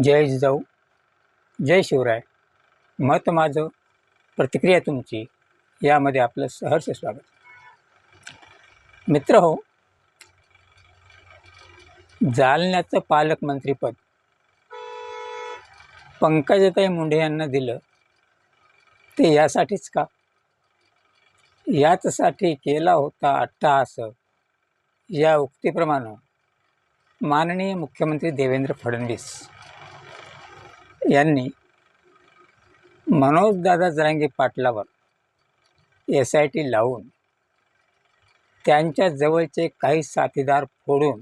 जय जिजाऊ जय शिवराय. मत माझं प्रतिक्रिया तुमची यामध्ये आपलं सहर्ष स्वागत. मित्र हो जालन्याचं पालकमंत्रीपद पंकजाताई मुंडे यांना दिलं ते यासाठीच का? याचसाठी केला होता अट्टहास. या उक्तीप्रमाणे माननीय मुख्यमंत्री देवेंद्र फडणवीस. यांनी मनोजदादा जरांगे पाटलावर एस आय टी लावून त्यांच्या जवळचे काही साथीदार फोडून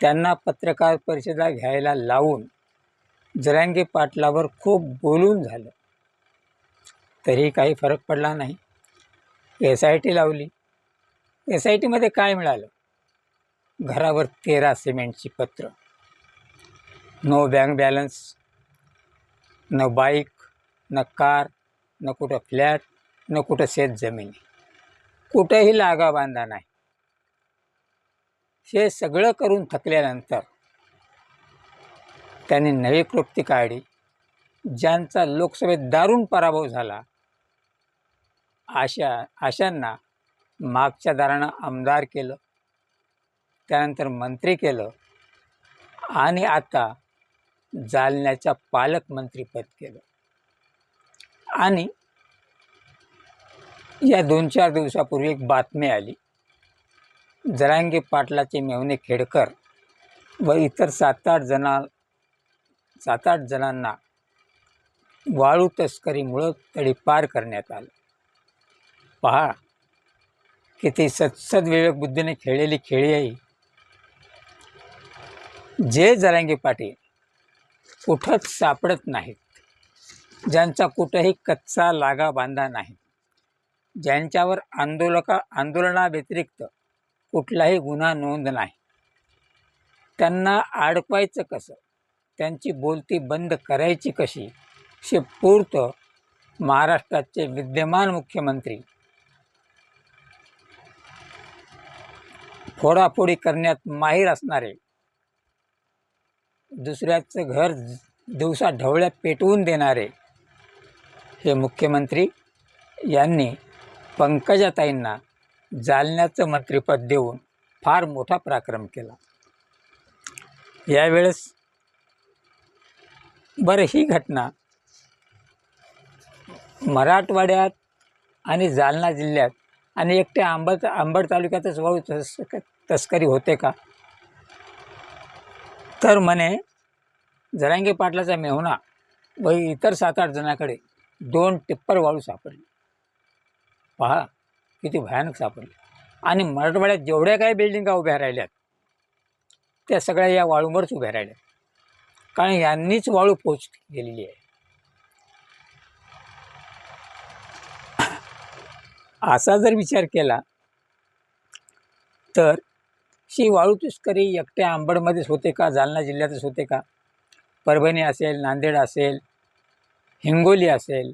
त्यांना पत्रकार परिषदा घ्यायला लावून जरांगे पाटलावर खूप बोलून झालं. तरी काही फरक पडला नाही. एस आय टी लावली. एस आय टीमध्ये काय मिळालं? घरावर तेरा सिमेंटची पत्र. नो बँक बॅलन्स न बाईक न कार न कुठं फ्लॅट न कुठं शेत जमिनी कुठंही लागा बांधा नाही. हे सगळं करून थकल्यानंतर त्यांनी नवी कृती काढली ज्यांचा लोकसभेत दारुण पराभव झाला. अशा अशांना मागच्या दारानं आमदार केलं त्यानंतर मंत्री केलं आणि आता जालन्याच्या पालकमंत्रीपद केलं. आणि या दोन चार दिवसापूर्वी एक बातमी आली. जरांगे पाटलाचे मेवणे खेडकर व इतर सात आठ जणा सात आठ जणांना वाळू तस्करीमुळं तडीपार करण्यात आलं. पहा किती सत्सद विवेकबुद्धीने खेळलेली खेळी आहे जे जरांगे पाटील कुठंच सापडत नाहीत. ज्यांचा कुठंही कच्चा लागा बांधा नाही. ज्यांच्यावर आंदोलका आंदोलनाव्यतिरिक्त कुठलाही गुन्हा नोंद नाही. त्यांना अडकवायचं कसं? त्यांची बोलती बंद करायची कशी? हे महाराष्ट्राचे विद्यमान मुख्यमंत्री फोडाफोडी करण्यात माहीर असणारे दुसऱ्याचं घर दिवसा ढवळ्या पेटवून देणारे हे मुख्यमंत्री यांनी पंकजाताईंना जालन्याचं मंत्रिपद देऊन फार मोठा पराक्रम केला. यावेळेस बरं ही घटना मराठवाड्यात आणि जालना जिल्ह्यात आणि एकट्या आंबट आंबड तालुक्यातच वाळू तस तस्करी होते का? तर म्हणे जरांगे पाटलाचा मेहुणा व इतर सात आठ जणांकडे दोन टिप्पर वाळू सापडली. पहा किती भयानक सापडले. आणि मराठवाड्यात जेवढ्या काही बिल्डिंगा उभ्या राहिल्यात त्या सगळ्या या वाळूवरच उभ्या राहिल्या कारण यांनीच वाळू पोच केलेली आहे. असा जर विचार केला तर ही वाळू तस्करी एकट्या आंबडमध्येच होते का? जालना जिल्ह्यातच होते का? परभणी असेल नांदेड असेल हिंगोली असेल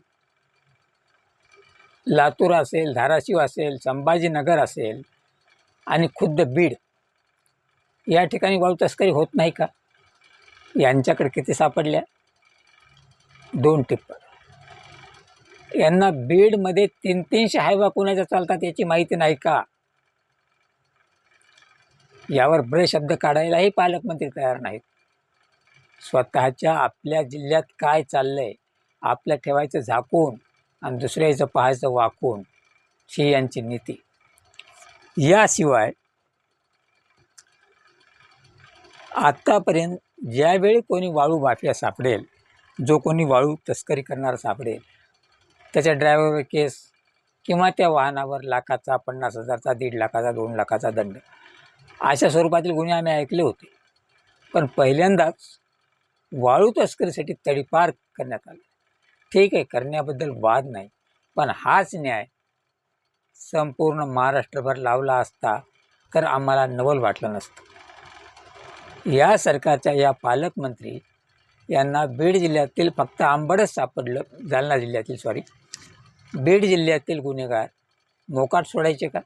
लातूर असेल धाराशिव असेल संभाजीनगर असेल आणि खुद्द बीड. या ठिकाणी वाळू तस्करी होत नाही का? यांच्याकडे किती सापडल्या? दोन टिप्पण. यांना बीडमध्ये तीन तीनशे हायवा कोणाच्या चालतात याची माहिती नाही का? यावर बरे शब्द काढायलाही पालकमंत्री तयार नाहीत. स्वतःच्या आपल्या जिल्ह्यात काय चाललंय आपलं ठेवायचं झाकून आणि दुसऱ्याचं पाहायचं वाकून ही यांची नीती. याशिवाय आत्तापर्यंत ज्यावेळी कोणी वाळू माफिया सापडेल जो कोणी वाळू तस्करी करणारा सापडेल त्याच्या ड्रायव्हरवर केस किंवा त्या वाहनावर लाखाचा पन्नास हजारचा दीड लाखाचा दोन लाखाचा दंड. अशा स्वरूपातील गुन्हे आम्ही ऐकले होते. पण पहिल्यांदाच वाळू तस्करीसाठी तडीपार करण्यात आले. ठीक आहे करण्याबद्दल वाद नाही पण हाच न्याय संपूर्ण महाराष्ट्रभर लावला असता तर आम्हाला नवल वाटलं नसतं. या सरकारच्या या पालकमंत्री यांना बीड जिल्ह्यातील फक्त आंबडच सापडलं जालना जिल्ह्यातील सॉरी बीड जिल्ह्यातील गुन्हेगार मोकाट सोडायचे का?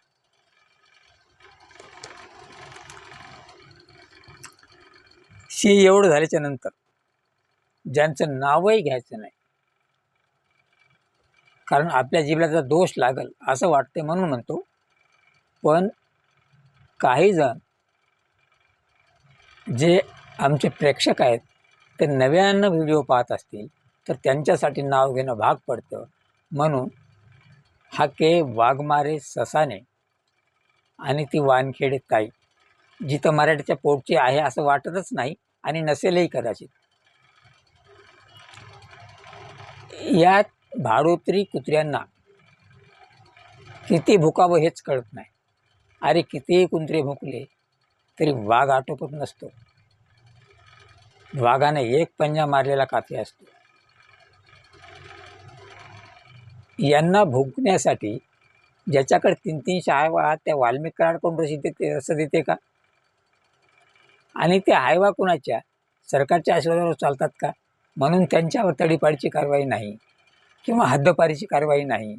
हे एवढं झाल्याच्यानंतर ज्यांचं नावही घ्यायचं नाही. कारण आपल्या जिल्ह्याचा दोष लागल असं वाटते म्हणून म्हणतो. पण काही जण जे आमचे प्रेक्षक आहेत ते नव्यानं व्हिडिओ पाहत असतील तर त्यांच्यासाठी नाव घेणं भाग पडतं. म्हणून हा के. वाघमारे ससाने आणि ती वानखेडे ताई जिथं मराठीच्या पोटची आहे असं वाटतच नाही आणि नसेलही कदाचित. यात भाडोत्री कुत्र्यांना किती भुकावं हेच कळत नाही. अरे कितीही कुंत्रे भुकले तरी वाघ आटोपत नसतो. वाघाने एक पंजा मारलेला काफी असतो. यांना भुंकण्यासाठी ज्याच्याकडे तीन तीन शाळा त्या वाल्मिक कराडकडून असं देते देते का? आणि त्या हायवा कुणाच्या? सरकारच्या आशीर्वादावर चालतात का? म्हणून त्यांच्यावर तडीपाडीची कारवाई नाही. किंवा हद्दपारीची कारवाई नाही.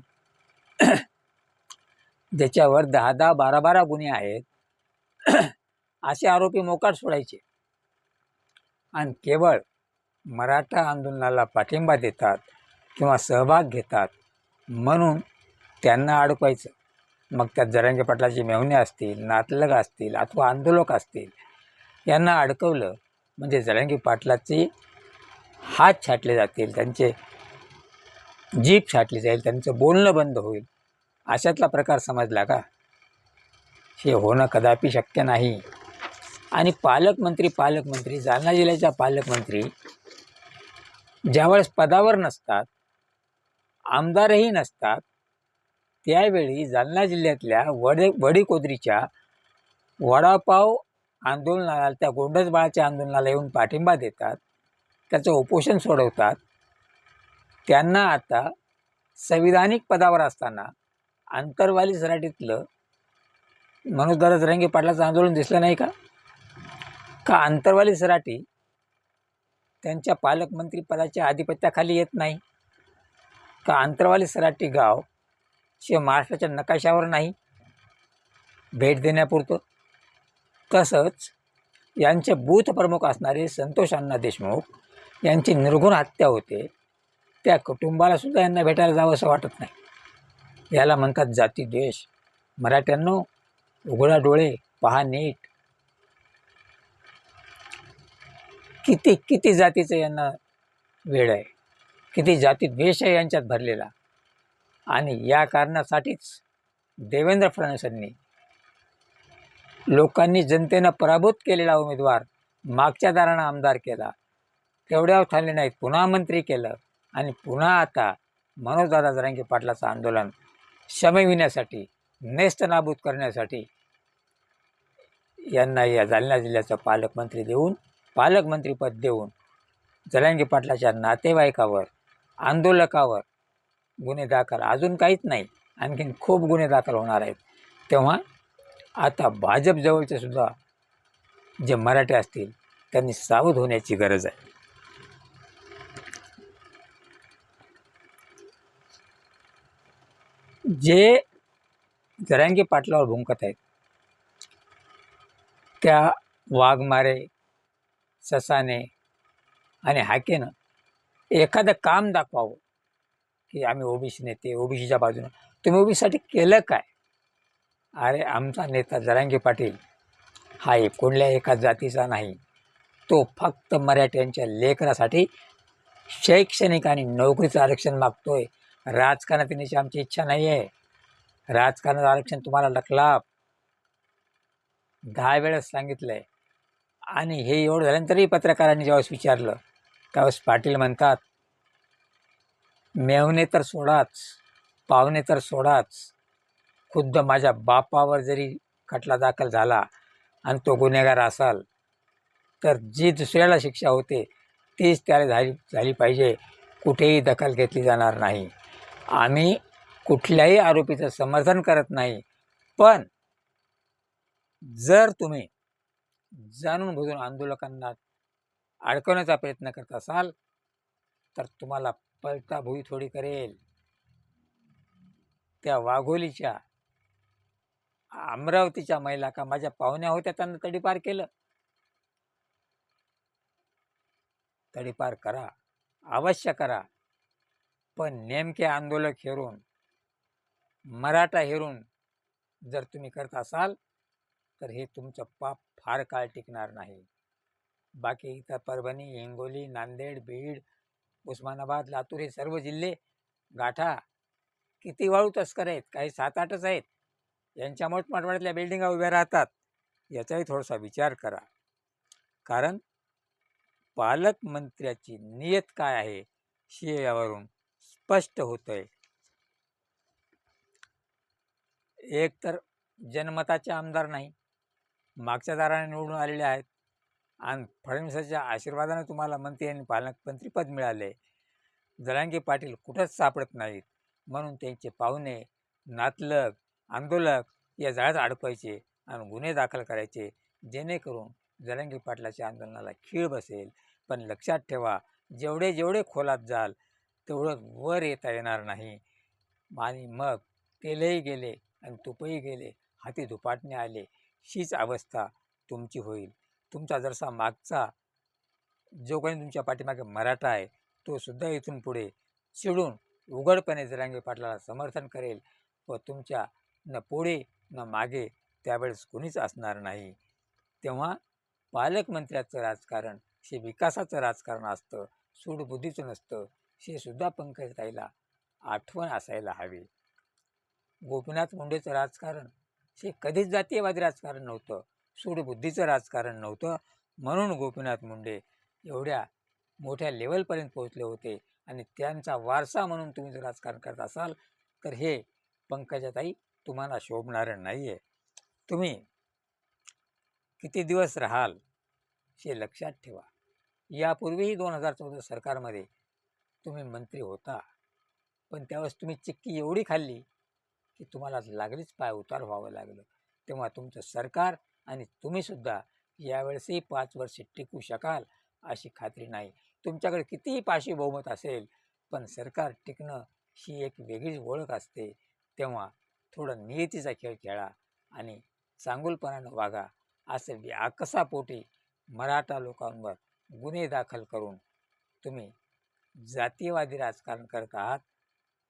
ज्याच्यावर दहा दहा बारा बारा गुन्हे आहेत. असे आरोपी मोकाट सोडायचे. आणि केवळ मराठा आंदोलनाला पाठिंबा देतात किंवा सहभाग घेतात म्हणून त्यांना अडकवायचं. मग त्यात जरांगे पाटलाचे मेहुणे असतील नातलग असतील अथवा आंदोलक असतील यांना अडकवलं. म्हणजे जरांगी पाटलाचे हात छाटले जातील त्यांचे जीप छाटली जाईल त्यांचं बोलणं बंद होईल. अशातला प्रकार समजला का? हे होणं कदापि शक्य नाही. आणि पालकमंत्री पालकमंत्री जालना जिल्ह्याच्या पालकमंत्री ज्यावेळेस पदावर नसतात आमदारही नसतात त्यावेळी जालना जिल्ह्यातल्या वडे वडीकोदरीच्या वडापाव आंदोलनाला त्या गोंडस बाळाच्या आंदोलनाला येऊन पाठिंबा देतात त्याचं उपोषण सोडवतात. त्यांना आता संविधानिक पदावर असताना आंतरवाली सराटीतलं मनोजदादा जरंगे पाटलाचं आंदोलन दिसलं नाही का? का आंतरवाली सराटी त्यांच्या पालकमंत्री पदाच्या आधिपत्याखाली येत नाही? का आंतरवाली सराटी गाव शे महाराष्ट्राच्या नकाशावर नाही? भेट देण्यापुरतं? तसंच यांचे बूथ प्रमुख असणारे संतोष अण्णा देशमुख यांची निर्घुण हत्या होते. त्या कुटुंबाला सुद्धा यांना भेटायला जावं असं वाटत नाही. याला म्हणतात जाती द्वेष. मराठ्यांनो उघडा डोळे पहा नीट. किती किती जातीचं यांना वेळ आहे. किती जाती द्वेष आहे यांच्यात भरलेला. आणि या कारणासाठीच देवेंद्र फडणवीसांनी लोकांनी जनतेनं पराभूत केलेला उमेदवार मागच्या दारानं आमदार केला. तेवढ्यावर थांबले नाहीत पुन्हा मंत्री केलं आणि पुन्हा आता मनोजदादा जरांगे पाटलाचं आंदोलन शमविण्यासाठी नेस्त नाबूद करण्यासाठी यांना या जालना जिल्ह्याचं पालकमंत्री देऊन पालकमंत्रीपद देऊन जरांगे पाटलाच्या नातेवाईकावर आंदोलकावर गुन्हे दाखल अजून काहीच नाही आणखीन खूप गुन्हे दाखल होणार आहेत. तेव्हा आता भाजप जवळचे सुद्धा जे मराठी असतील त्यांनी सावध होण्याची गरज आहे. जे जरांगी पाटलावर भुंकत आहेत त्या वाघमारे ससाने आणि हाकेनं एखादं काम दाखवावं की आम्ही ओबीसी नेते ओबीसीच्या बाजूनं. तुम्ही ओबीसीसाठी केलं काय? अरे आमचा नेता जरांगे पाटील हा एकोणल्या एका जातीचा नाही. तो फक्त मराठ्यांच्या लेकरासाठी शैक्षणिक आणि नोकरीचं आरक्षण मागतोय. राजकारणात येण्याची आमची इच्छा नाही आहे राजकारणाचं आरक्षण तुम्हाला लकलाप दहा वेळेस सांगितलं आहे आणि हे एवढं झाल्यानंतरही पत्रकारांनी ज्यावेळेस विचारलं त्यावेळेस पाटील म्हणतात मेवणे तर सोडाच पाहुणे तर सोडाच खुद्द माझ्या बापावर जरी खटला दाखल झाला आणि तो गुन्हेगार असाल तर जी दुसऱ्याला शिक्षा होते तीच त्याला झाली झाली पाहिजे. कुठेही दखल घेतली जाणार नाही. आम्ही कुठल्याही आरोपीचं समर्थन करत नाही. पण जर तुम्ही जाणून बुजून आंदोलकांना अडकवण्याचा प्रयत्न करत असाल तर तुम्हाला पलटा भुई थोडी करेल. त्या वाघोलीच्या अमरावतीच्या महिला का माझ्या पाहुण्या होत्या त्यांना तडीपार केलं. तडीपार करा अवश्य करा. पण नेमके आंदोलक हेरून मराठा हेरून जर तुम्ही करत असाल तर हे तुमचं पाप फार काळ टिकणार नाही. बाकी इथं परभणी हिंगोली नांदेड बीड उस्मानाबाद लातूर हे सर्व जिल्हे गाठा किती वाळू तस्कर आहेत काही सात आठच आहेत. यांच्या मराठवाड्यातल्या बिल्डिंगा उभ्या राहतात याचाही थोडासा विचार करा. कारण पालकमंत्र्याची नियत काय आहे हे यावरून स्पष्ट होत आहे एक तर जनमताचे आमदार नाही मागच्या दाराने निवडून आलेले आहेत. आणि फडणवीसाच्या आशीर्वादाने तुम्हाला मंत्री आणि पालकमंत्रीपद मिळाले. जरांगे पाटील कुठंच सापडत नाहीत म्हणून त्यांचे पाहुणे नातलग आंदोलक या जाळ्यात अडकवायचे आणि गुन्हे दाखल करायचे जेणेकरून जरंगी पाटलाच्या आंदोलनाला खीळ बसेल. पण लक्षात ठेवा जेवढे जेवढे खोलात जाल तेवढं वर येता येणार नाही. आणि मग तेलही गेले आणि तुपही गेले हाती धुपाटणे आले. हीच अवस्था तुमची होईल. तुमचा जरसा मागचा जो कोणी तुमच्या पाठीमागे मराठा आहे तो सुद्धा इथून पुढे चिडून उघडपणे जरांगे पाटलाला समर्थन करेल व तुमच्या न पुढे न मागे त्यावेळेस कोणीच असणार नाही. तेव्हा पालकमंत्र्याचं राजकारण हे विकासाचं राजकारण असतं सूडबुद्धीचं नसतं हे सुद्धा पंकजताईला आठवण असायला हवी. गोपीनाथ मुंडेचं राजकारण हे कधीच जातीयवादी राजकारण नव्हतं सूडबुद्धीचं राजकारण नव्हतं म्हणून गोपीनाथ मुंडे एवढ्या मोठ्या लेवलपर्यंत पोहोचले होते आणि त्यांचा वारसा म्हणून तुम्ही जर राजकारण करत असाल तर हे पंकजाताई तुम्हाला शोभणारं नाही आहे तुम्ही किती दिवस राहाल हे लक्षात ठेवा. यापूर्वीही दोन हजार चौदा सरकारमध्ये तुम्ही मंत्री होता. पण त्यावेळेस तुम्ही चिक्की एवढी खाल्ली की तुम्हाला लागलीच पाय उतार व्हावं लागलं. तेव्हा तुमचं सरकार आणि तुम्हीसुद्धा यावेळेसही पाच वर्षे टिकू शकाल अशी खात्री नाही. तुमच्याकडे कितीही पाशी बहुमत असेल पण सरकार टिकणं ही एक वेगळीच ओळख असते. तेव्हा थोडं नियतीचा खेळ खेळा आणि चांगुलपणानं वागा असं व्याकसापोटी मराठा लोकांवर गुन्हे दाखल करून तुम्ही जातीयवादी राजकारण करत आहात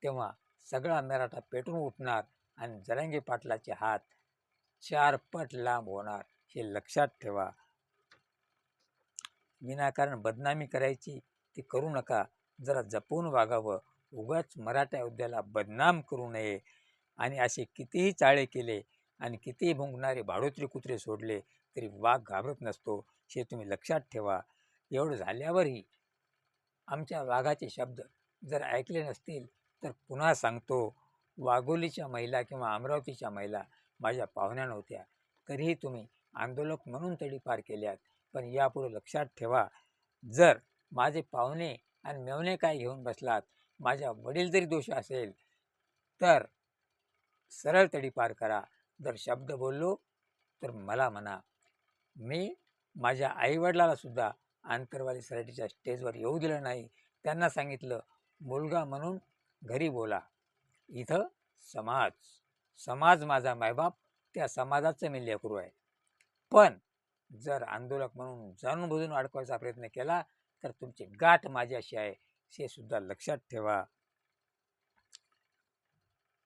तेव्हा सगळा मराठा पेटून उठणार आणि जरंगी पाटलाचे हात चार पट लांब होणार हे लक्षात ठेवा. विनाकारण बदनामी करायची ती करू नका. जरा जपून वागावं. उगाच मराठा युद्धाला बदनाम करू नये. आणि असे कितीही चाळे केले आणि कितीही भुंकणारे भाडोत्री कुत्रे सोडले तरी वाघ घाबरत नसतो. हे तुम्ही लक्षात ठेवा. एवढं झाल्यावरही आमच्या वाघाचे शब्द जर ऐकले नसतील तर पुन्हा सांगतो. वाघोलीच्या महिला किंवा अमरावतीच्या महिला माझ्या पाहुण्या नव्हत्या. तरीही तुम्ही आंदोलक म्हणून तडीपार केल्यात. पण यापुढे लक्षात ठेवा. जर माझे पाहुणे आणि मेवणे काय घेऊन बसलात माझ्या वडील जरी दोष असेल तर सरळ तडीपार करा. जर शब्द बोललो तर मला म्हणा. मी माझ्या आईवडिलालासुद्धा आंतरवाली सराटीच्या स्टेजवर येऊ दिलं नाही. त्यांना सांगितलं मुलगा म्हणून घरी बोला. इथं समाज. समाज माझा मायबाप. त्या समाजाचं मी लेकरू आहे. पण जर आंदोलक म्हणून जाणून बुजून अडकवायचा प्रयत्न केला तर तुमची गाठ माझ्याशी आहे हे सुद्धा लक्षात ठेवा.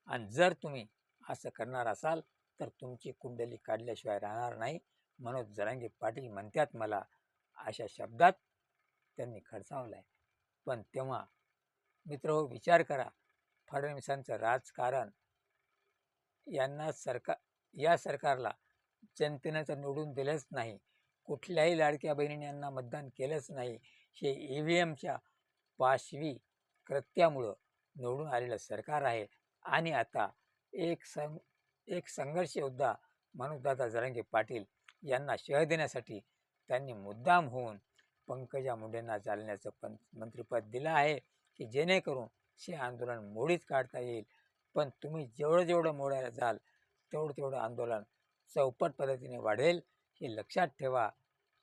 आणि जर तुम्ही असं करणार असाल तर तुमची कुंडली काढल्याशिवाय राहणार नाही. मनोज जरांगे पाटील म्हणतात मला अशा शब्दात. त्यांनी खडसावला आहे पण तेव्हा मित्र हो, विचार करा. फडणवीसांचं राजकारण यांना सरकार या सरकारला जनतेनं तर निवडून दिलंच नाही. कुठल्याही लाडक्या बहिणीने यांना मतदान केलंच नाही. हे ई व्ही एमच्या पाशवी कृत्यामुळं निवडून आलेलं सरकार आहे. आणि आता एक सं एक संघर्ष योद्धा मनोजदादा जरांगे पाटील यांना शह देण्यासाठी त्यांनी मुद्दाम होऊन पंकजा मुंडेंना चालण्याचं पं मंत्रिपद दिलं आहे की जेणेकरून हे आंदोलन मोडीत काढता येईल. पण तुम्ही जेवढं जेवढं मोडायला जाल तेवढं तेवढं आंदोलन चौपट पद्धतीने वाढेल हे लक्षात ठेवा.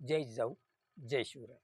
जय जाऊ जय शिवराय.